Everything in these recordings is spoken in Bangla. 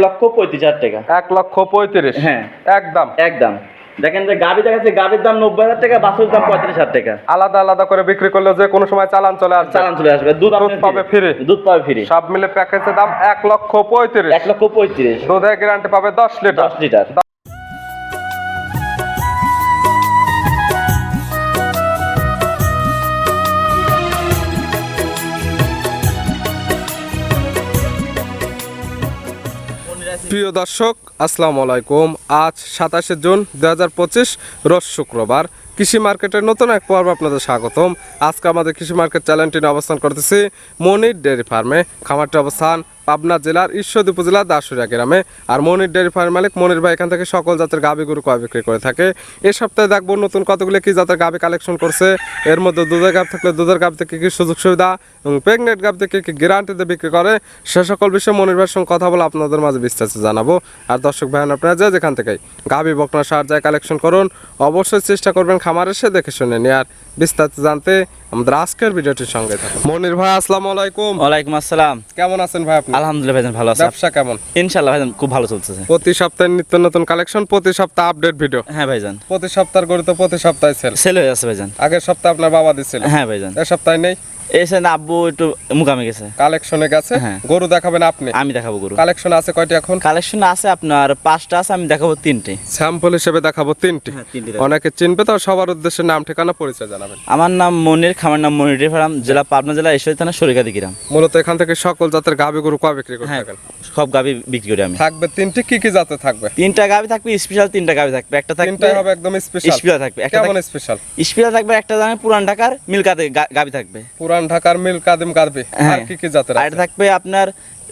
লক্ষ পঁয়ত্রিশ হাজার টাকা। এক লক্ষ পঁয়ত্রিশ। হ্যাঁ। একদম একদম। দেখেন যে গাড়ি দেখা যাচ্ছে গাড়ির দাম নব্বই হাজার টাকা বাসের দাম পঁয়ত্রিশ হাজার টাকা। আলাদা আলাদা করে বিক্রি করলে যে কোনো সময় চালান চলে আসবে। চালান চলে আসবে। দুধ দুধ পাবে ফ্রি। দুধ পাবে ফ্রি। সব মিলে প্যাকেজের দাম এক লক্ষ পঁয়ত্রিশ। এক লক্ষ পঁয়ত্রিশ। দুধের গ্যারান্টি পাবে দশ লিটার। দশ লিটার। প্রিয় দর্শক, আসসালামু আলাইকুম। আজ সাতাশে জুন দু হাজার পঁচিশ, রোজ শুক্রবার। কৃষি মার্কেটের নতুন এক পর্ব আপনাদের স্বাগতম। আজকে আমাদের কৃষি মার্কেট চ্যানেলটি অবস্থান করতেছি মনির ডেয়ারি ফার্মে। খামারটি অবস্থান পাবনা জেলার ঈশ্বরদী উপজেলার দাসুরিয়া গ্রামে। আর মনির ডেয়ারি ফার্ম মালিক মনির ভাই এখান থেকে সকল জাতের গাভী গরু ক্রয় বিক্রি করে থাকে। এ সপ্তাহে দেখব নতুন কতগুলো কি জাতের গাভী কালেকশন করছে। এর মধ্যে দুধের গাভ থাকলে দুধের গাভ থেকে কি সুযোগ সুবিধা এবং প্রেগনেন্ট গাভ থেকে কি গ্যারান্টিতে বিক্রি করে সে সকল বিষয়ে মনির ভাইয়ের সঙ্গে কথা বলে আপনাদের মাঝে বিস্তারিত জানাব। আর দর্শক ভাই আপনারা যে যেখান থেকে গাভী বকনা সার যায় কালেকশন করুন অবশ্যই চেষ্টা করবেন খামার এসে দেখে শুনে নিয়ে আর বিস্তারিত জানতে আমাদের আজকের ভিডিওটির সঙ্গে থাকুন। মনির ভাই আসসালামু আলাইকুম। ওয়ালাইকুম আসসালাম। কেমন আছেন ভাই আপনি? আলহামদুলিল্লাহ ভাইজান ভালো আছে। ব্যবসা কেমন? ইনশাল্লাহ ভাইজান খুব ভালো চলতেছে। প্রতি সপ্তাহে নিত্য নতুন কালেকশন প্রতি সপ্তাহ আপডেট ভিডিও? হ্যাঁ ভাইজান। প্রতি সপ্তাহ গরু তো প্রতি সপ্তাহে সেল সেল হয়ে আছে ভাইজান। আগের সপ্তাহে আপনার বাবা দিছিল। হ্যাঁ ভাইজান। এ সপ্তাহে নেই? এসে না আব্বু একটু মুকামে গেছে। কালেকশনে গেছে? হ্যাঁ। গরু দেখাবেন আপনি? আমি দেখাবো গরু। কালেকশন আছে কয়টি এখন? কালেকশন আছে আপনার পাঁচটা আছে আমি দেখাবো তিনটে। স্যাম্পল হিসেবে দেখাবো তিনটি। হ্যাঁ, তিনটি। অনেকে চিনবে তো সবার উদ্দেশ্যে নাম ঠিকানা পরিচয় জানাবেন। আমার নাম মনির খামার নাম মনির ফার্ম জেলা পাবনা জেলা ঈশ্বরী থানা সরিকাদি গ্রাম। মূলত এখান থেকে সকল জাতের গাভী গরু কয় বিক্রি করে হ্যাঁ থাকেন? সব গাভী বিক্রি করি আমি। থাকবে তিনটি কি কি জাতে থাকবে? তিনটা গাভী থাকবে স্পেশাল তিনটা গাভী থাকবে। একটা থাকবে তিনটাই হবে একদম স্পেশাল স্পেশাল থাকবে একটা স্পেশাল স্পেশাল থাকবে একটা দামে পুরান ঢাকার মিলকাতে গা- গাবি থাকবে। পুরান ঢাকার মিল কাদিম আর হ্যাঁ। কি কি জাতের আর থাকবে আপনার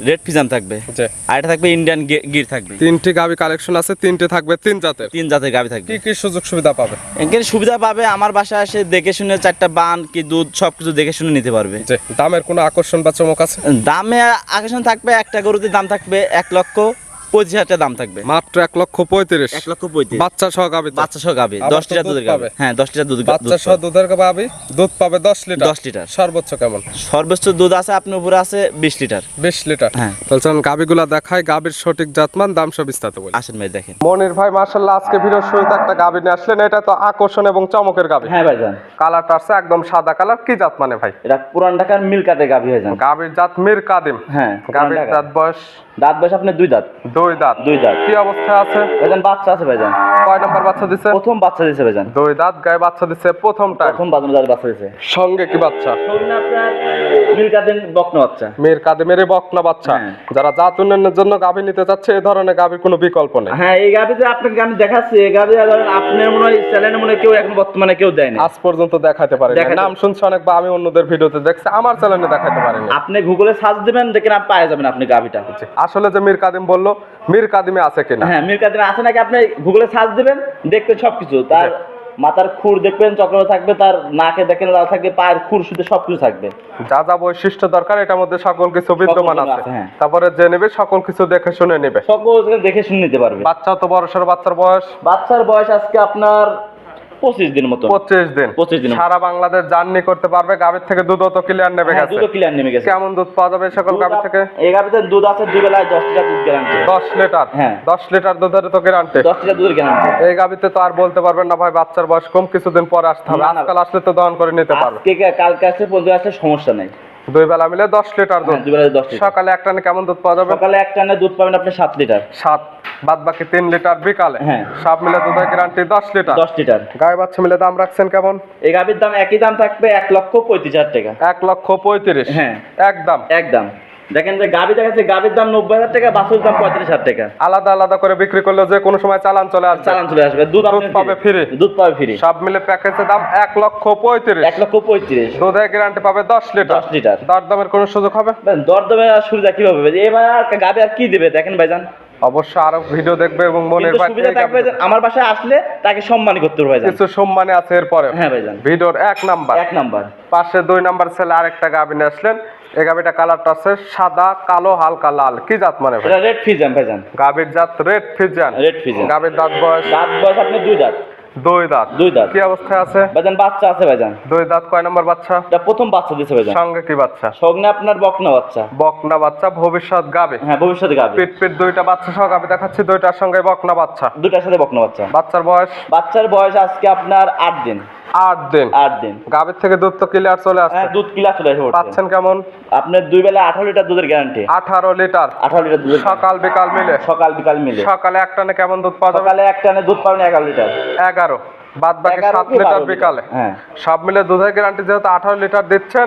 রেড ফিজাম থাকবে। জি। আর এটা থাকবে ইন্ডিয়ান গির থাকবে। তিনটি গাভী কালেকশন আছে তিনটে থাকবে তিন জাতের। তিন জাতের গাবি থাকবে। কি কি সুযোগ সুবিধা পাবে? এখানে সুবিধা পাবে আমার বাসায় এসে দেখে শুনে চারটা বান কি দুধ সবকিছু দেখে শুনে নিতে পারবে। দামের কোনো আকর্ষণ বা চমক আছে? দামে আকর্ষণ থাকবে একটা গরুতে দাম থাকবে এক লক্ষ। পঁচিশ হাজার টাকা দাম থাকবে। মাত্র এক লক্ষ পঁয়ত্রিশ। এক লক্ষ পঁয়ত্রিশ। বাচ্চা সহ গাভী বাচ্চা সহ গাবে দশ লিটার দুধ গাবে হ্যাঁ দশ লিটার দুধ দুধ বাচ্চা সহ দুধের গাভী দুধ পাবে দশ লিটার। দশ লিটার। সর্বোচ্চ কেমন? সর্বোচ্চ দুধ আছে আপনার উপরে আছে বিশ লিটার। বিশ লিটার। হ্যাঁ। বলছেন গাভীগুলা দেখায় গাভীর সঠিক জাতমান দাম সব বিস্তারিত বলি। আসেন ভাই দেখেন। মনির ভাই মার্শাল্লাহ আজকে শুরুতে একটা গাভী নিয়ে আসলেন। এটা তো আকর্ষণ এবং চমকের হ্যাঁ ভাই যান কালারটা আছে একদম সাদা কালার। কি জাত মানে ভাই? এটা পুরান ঢাকার মিলকাতে গাভি হয়ে যান। গাভীর জাত মির কাদিম। হ্যাঁ ঢাকা। জাত বয়স? দাঁত বয়স আপনার দুই দাঁত। দুই দাঁত। দুই দাঁত। কি অবস্থায় আছে? ভাইজান বাচ্চা আছে ভাইজান। কয় নাম্বার বাচ্চা দিছে? প্রথম বাচ্চা দিয়েছে ভাইজান। দুই দাঁত গায়ে বাচ্চা দিছে প্রথম টাইম প্রথম দাঁত বাচ্চা দিয়েছে সঙ্গে কি বাচ্চা? আপনার মিলকাতেন বকনা বাচ্চা। মেয়ের কাদিমের বকনা বাচ্চা। হ্যাঁ। যারা জাত উন্নয়নের জন্য গাভী নিতে চাচ্ছে এ ধরনের গাভীর কোনো বিকল্প নেই। হ্যাঁ এই গাভী যে আপনাকে আমি দেখাচ্ছি এই গাভি আপনার মনে হয় চ্যানেলে মনে কেউ এখন বর্তমানে কেউ দেয়নি আজ পর্যন্ত দেখাতে পারে নাম শুনছি অনেক বা আমি অন্যদের ভিডিওতে দেখছি আমার চ্যানেলে দেখাতে পারিনি। আপনি গুগলে সার্চ দিবেন দেখেন আপনি পাওয়া যাবেন আপনি গাভিটা। আসলে যে মীর কাদিম বলল মীর কাদিমে আছে কিনা? হ্যাঁ মিলকাতেন আছে নাকি? আপনি গুগলে সার্চ দিবেন দেখবেন সবকিছু। তার মাথার খুর দেখবেন চক্র থাকবে তার নাকে দেখেন লাল থাকবে পায়ের খুর শুধু সবকিছু থাকবে। যা যা বৈশিষ্ট্য দরকার এটার মধ্যে সকল কিছু বিদ্যমান আছে। হ্যাঁ। তারপরে যে নেবে সকল কিছু দেখে শুনে নেবে। সকল দেখে শুনে নিতে পারবে। বাচ্চা তো বড় বাচ্চার বয়স। বাচ্চার বয়স আজকে আপনার পঁচিশ দিন মতো পঁচিশ দিন। 25 দিন। সারা বাংলাদেশ জার্নি করতে পারবে। গাভীর থেকে দুধ তো ক্লিয়ার নেবে গেছে। দুটো ক্লিয়ার গেছে। কেমন দুধ পাওয়া যাবে সকল দুধ গাভী আপ- থেকে? এই গাভিতে দুধ আছে দুই বেলায় দশ লিটার দুধ গ্যারান্টি দশ লিটার? হ্যাঁ। দশ লিটার দুধের তো গ্যারান্টি দশ লিটার দুধের গ্যারান্টি এই গাভীতে তো আর বলতে পারবেন না ভাই বাচ্চার বয়স কম কিছুদিন পরে আসতে হবে। আজকাল আসলে তো দহন করে নিতে পারবে। কালকে আসলে আসলে সমস্যা নেই। দুই বেলা মিলে দশ লিটার দুধ। হ্যাঁ, দুই বেলায় দশ সকালে একটা নে কেমন দুধ পাওয়া যাবে? সকালে এক টানে দুধ পাবেন আপনি সাত লিটার। সাত বাদ বাকি তিন লিটার বিকালে। হ্যাঁ। সব মিলে দুধের গ্যারান্টি দশ লিটার। দশ লিটার। গায়ে বাচ্চা মিলে দাম রাখছেন কেমন? এই গাভির দাম একই দাম থাকবে এক লক্ষ পঁয়ত্রিশ হাজার টাকা। এক লক্ষ পঁয়ত্রিশ। হ্যাঁ। একদম। একদম। দেখেন যে গাভি দেখাচ্ছে গাভির দাম নব্বই হাজার টাকা বাছুর দাম পঁয়ত্রিশ হাজার টাকা। আলাদা আলাদা করে বিক্রি করলে যে কোনো সময় চালান চলে আসবে। চালান চলে আসবে। দুধ দুধ পাবে free। দুধ পাবে ফ্রি। সব মিলে প্যাকেজের দাম এক লক্ষ পঁয়ত্রিশ। এক লক্ষ পঁয়ত্রিশ। দুধের গ্যারান্টি পাবে দশ লিটার। দশ লিটার। দর দামের কোনো সুযোগ হবে? দরদমে আর সুবিধা কীভাবে হবে? এবার গাভি আর কি দিবে? দেখেন ভাইজান। অবশ্য আরও ভিডিও দেখবে এবং মনের আমার বাসায় আসলে তাকে সম্মানই করতে হবে কিছু সম্মানে আছে এরপরে হ্যাঁ ভাইজান ভিডিওর এক নাম্বার। এক নাম্বার। পাশে দুই নাম্বার ছেলে আরেকটা গাভী নিয়ে আসলেন। এই গাভীটা কালারটা আছে সাদা কালো হালকা লাল। কি জাত মানে ভাই? রেড ফিজান ভাইজান গাবির জাত রেড ফিজিয়ান রেড ফিজান গাভীর দাঁত বয়স? দাঁত বয়স আপনি দুই দাঁত। দুই দাঁত। দুই দাঁত। কি অবস্থায় আছে? ভাইজান বাচ্চা আছে ভাইজান। দুই দাঁত কয় নম্বর বাচ্চা? এটা প্রথম বাচ্চা দিছে ভাইজান। সঙ্গে কি বাচ্চা? সঙ্গে আপনার বকনা বাচ্চা। বকনা বাচ্চা ভবিষ্যৎ গাবে। হ্যাঁ ভবিষ্যতে গাবে। পিট পিট দুইটা বাচ্চা সহ গাবে দেখাচ্ছি দুইটার সঙ্গে বকনা বাচ্চা। দুইটার সাথে বকনা বাচ্চা। বাচ্চার বয়স? বাচ্চার বয়স আজকে আপনার আট দিন। আট দিন। আট দিন। গাবের থেকে দুধ তো ক্লিয়ার চলে আসছে। হ্যাঁ দুধ কিলা চলে এসে পাচ্ছেন কেমন? আপনার দুই বেলা আঠারো লিটার দুধের গ্যারান্টি আঠারো লিটার। আঠারো লিটার দুধ সকাল বিকাল মিলে? সকাল বিকাল মিলে। সকালে এক টানে কেমন দুধ পাওয়া সকালে এক টানে দুধ পাবেন এগারো লিটার। এগারো। বাদ বাকি সাত লিটার বিকালে। হ্যাঁ। সব মিলে দুধের গ্যারান্টি যেহেতু আঠারো লিটার দিচ্ছেন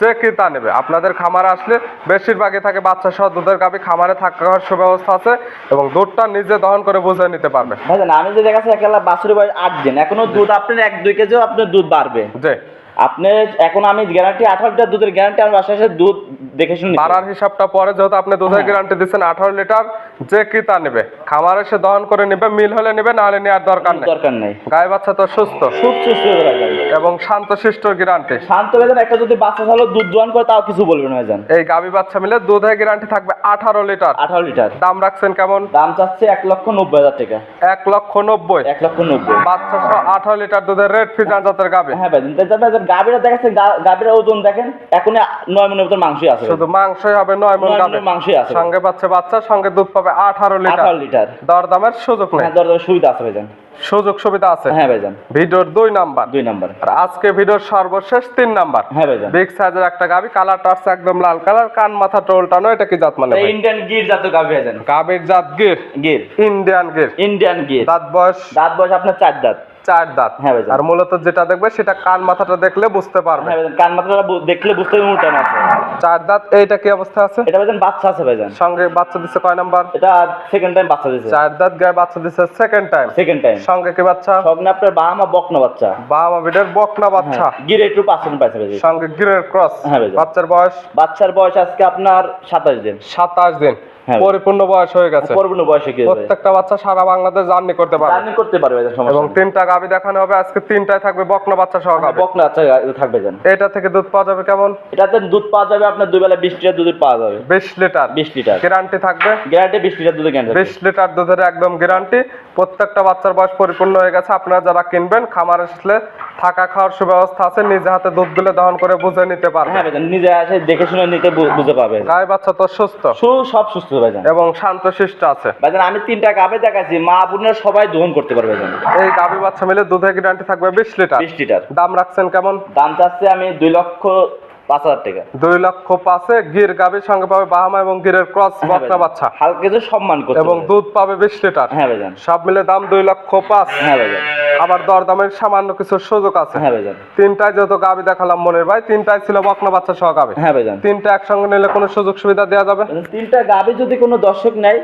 যে কি তা নেবে। আপনাদের খামারে আসলে বেশিরভাগই থাকে বাচ্চা সহ দুধের গাভি খামারে থাকার সুব্যবস্থা আছে এবং দুধটা নিজে দহন করে বুঝে নিতে পারবে। ভাইজান আমি যে দেখাচ্ছি একেলা বয়স আট দিন। এখনও দুধ আপনার এক দুই কেজিও আপনার দুধ বাড়বে। যে আপনি এখন আমি গ্যারান্টি আঠারো লিটার দুধের গ্যারান্টি আমার বাসায় এসে দুধ দেখে শুনে বাড়ার হিসাবটা পরে যেহেতু আপনি দুধের। গ্যারান্টি দিচ্ছেন আঠারো লিটার যে কি তা নেবে খামারে দহন করে নেবে মিল হলে নেবে নাহলে নেওয়ার দরকার নেই। দরকার নেই। গায়ে বাচ্চা তো সুস্থ। খুব সুস্থ এবং শান্ত শিষ্ট গ্যারান্টি শান্ত একটা যদি বাচ্চা দুধ দোয়ান করে তাও কিছু বলবেন ভাইজান। এই গাভী বাচ্চা মিলে দুধের গ্যারান্টি থাকবে আঠারো লিটার। আঠারো লিটার। দাম রাখছেন কেমন? দাম চাচ্ছে এক লক্ষ নব্বই হাজার টাকা। এক লক্ষ নব্বই। এক লক্ষ নব্বই। বাচ্চা সহ আঠারো লিটার দুধের রেড ফিজান জাতের গাবে। হ্যাঁ ভাইজান গাভীরা দেখাচ্ছেন গা- গাভীরা ওজন দেখেন? এখন নয় মনের মতন মাংসই আছে। শুধু মাংসই হবে নয় মন গাবে মাংসই আছে। সঙ্গে পাচ্ছে বাচ্চা সঙ্গে দুধ পাবে আঠারো লিটার। আঠারো লিটার। দর দামের সুযোগ নেই। হ্যাঁ দরদার সুবিধা আছে ভাইজান। সুযোগ সুবিধা আছে। হ্যাঁ ভাইজান। ভিডিওর দুই নাম্বার। দুই নাম্বার। আর আজকে ভিডিওর সর্বশেষ তিন নাম্বার। হ্যাঁ ভাইজান। বিগ সাইজের একটা গাবি কালারটা আছে একদম লাল কালার কান মাথা টোলটানো এটা কি জাত মানে? ইন্ডিয়ান গির জাতীয় গাভী ভাইজান। গাবির জাত গির। গির। ইন্ডিয়ান গির। ইন্ডিয়ান গির। দাঁত বয়স দাঁত বয়স আপনার চার দাঁত। চার দাঁত। হ্যাঁ আর মূলত যেটা দেখবে সেটা কান মাথাটা দেখলে বুঝতে পারবে। হ্যাঁ কান মাথাটা দেখলে বুঝতে উল্টান আছে। চার দাঁত এইটা কি অবস্থা আছে? এটা ভাইজান বাচ্চা আছে ভাইজান। সঙ্গে বাচ্চা দিচ্ছে কয় নাম্বার? এটা সেকেন্ড টাইম বাচ্চা দিয়েছে চার দাঁত গায়ে বাচ্চা দিচ্ছে সেকেন্ড টাইম সেকেন্ড টাইম সঙ্গে কি বাচ্চা? স্বপ্নে আপনার বাহামা বকনা বাচ্চা। বাবা বিডের বকনা বাচ্চা। গিরে একটু পার্সেন্ট পাইছে ভাইজান। সঙ্গে গিরের ক্রস হ্যাঁ। বাচ্চার বয়স? বাচ্চার বয়স আজকে আপনার সাতাশ দিন। সাতাশ দিন। হ্যাঁ। পরিপূর্ণ বয়স হয়ে গেছে। পরবর্তী বয়সে কি প্রত্যেকটা বাচ্চা সারা বাংলাদেশ জার্নি করতে পারবে। জার্নি করতে পারবে সমস্যা এবং তিনটা গাবি দেখানো হবে আজকে তিনটায় থাকবে বকনা বাচ্চা সহ গাবি বকনা বাচ্চা থাকবে জান এটা থেকে দুধ পাওয়া যাবে কেমন? এটাতে দুধ পাওয়া যাবে আপনার দুই বেলা বিশ লিটার দুধ পাওয়া যাবে। বিশ লিটার। বিশ লিটার। গ্যারান্টি থাকবে? গ্যারান্টি বিশ লিটার দুধের গ্যারান্টি। বিশ লিটার দুধের একদম গ্যারান্টি। প্রত্যেকটা বাচ্চার বয়স পরিপূর্ণ হয়ে গেছে। আপনারা যারা কিনবেন খামার আসলে থাকা খাওয়ার সুব্যবস্থা আছে। নিজে হাতে দুধগুলো দহন করে বুঝে নিতে পারবে হ্যাঁ নিজে আসে দেখে শুনে নিতে বু- বুঝতে পারবে গায়ে বাচ্চা তো সুস্থ। সু সব সুস্থ। ভাইজান। এবং আছে। ভাইজান আমি তিনটা গাবে দেখাচ্ছি মা বোনের সবাই দহন করতে পারবে ভাইজান। এই গাবি বাচ্চা মিলে দুধের গ্যারান্টি থাকবে বিশ লিটার। বিশ লিটার। দাম রাখছেন কেমন? দাম চাচ্ছে আমি দুই লক্ষ পাঁচ হাজার টাকা। দুই লক্ষ পাঁচে গির গাবির সঙ্গে পাবে বাহামা এবং গিরের ক্রস হ্যাঁ বকনা বাচ্চা। হালকা সম্মান করতে এবং দুধ পাবে বিশ লিটার। হ্যাঁ ভাইজান। সব মিলে দাম দুই লক্ষ পাঁচ। হ্যাঁ ভাইজান। আবার দরদামের সামান্য কিছু সুযোগ আছে। হ্যাঁ ভাইজান। তিনটায় যত গাবি দেখালাম মনের ভাই তিনটায় ছিল বকনা বাচ্চা সহ গাবি। হ্যাঁ ভাইজান। তিনটা একসঙ্গে নিলে কোনো সুযোগ সুবিধা দেওয়া যাবে তিনটা গাবি যদি কোনো দর্শক নেয়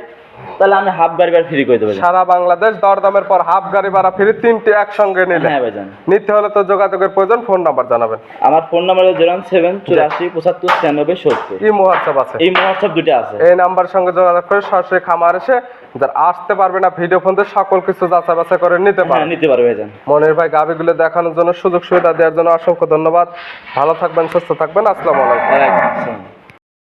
তাহলে আমি হাফ গাড়ি বার ফ্রি করে দেবো সারা বাংলাদেশ দরদামের পর হাফ গাড়ি ভাড়া ফিরে তিনটে একসঙ্গে নিলে। হ্যাঁ ভাইজান। নিতে হলে তো যোগাযোগের প্রয়োজন ফোন নাম্বার জানাবেন। আমার ফোন নাম্বার জিরো সেভেন চুরাশি পঁচাত্তর ছিয়ানব্বই সত্তর। হোয়াটসঅ্যাপ আছে। এই দুটো আছে। এই নাম্বার সঙ্গে যোগাযোগ করে সরাসরি খামার এসে যারা আসতে পারবে না ভিডিও ফোন দিয়ে সকল কিছু যাচাই বাছাই করে নিতে হ্যাঁ পারবে। নিতে পারবে ভাইজান। মনের ভাই গাবিগুলো দেখানোর জন্য সুযোগ সুবিধা দেওয়ার জন্য অসংখ্য ধন্যবাদ। ভালো থাকবেন সুস্থ থাকবেন। আসসালামু আলাইকুম।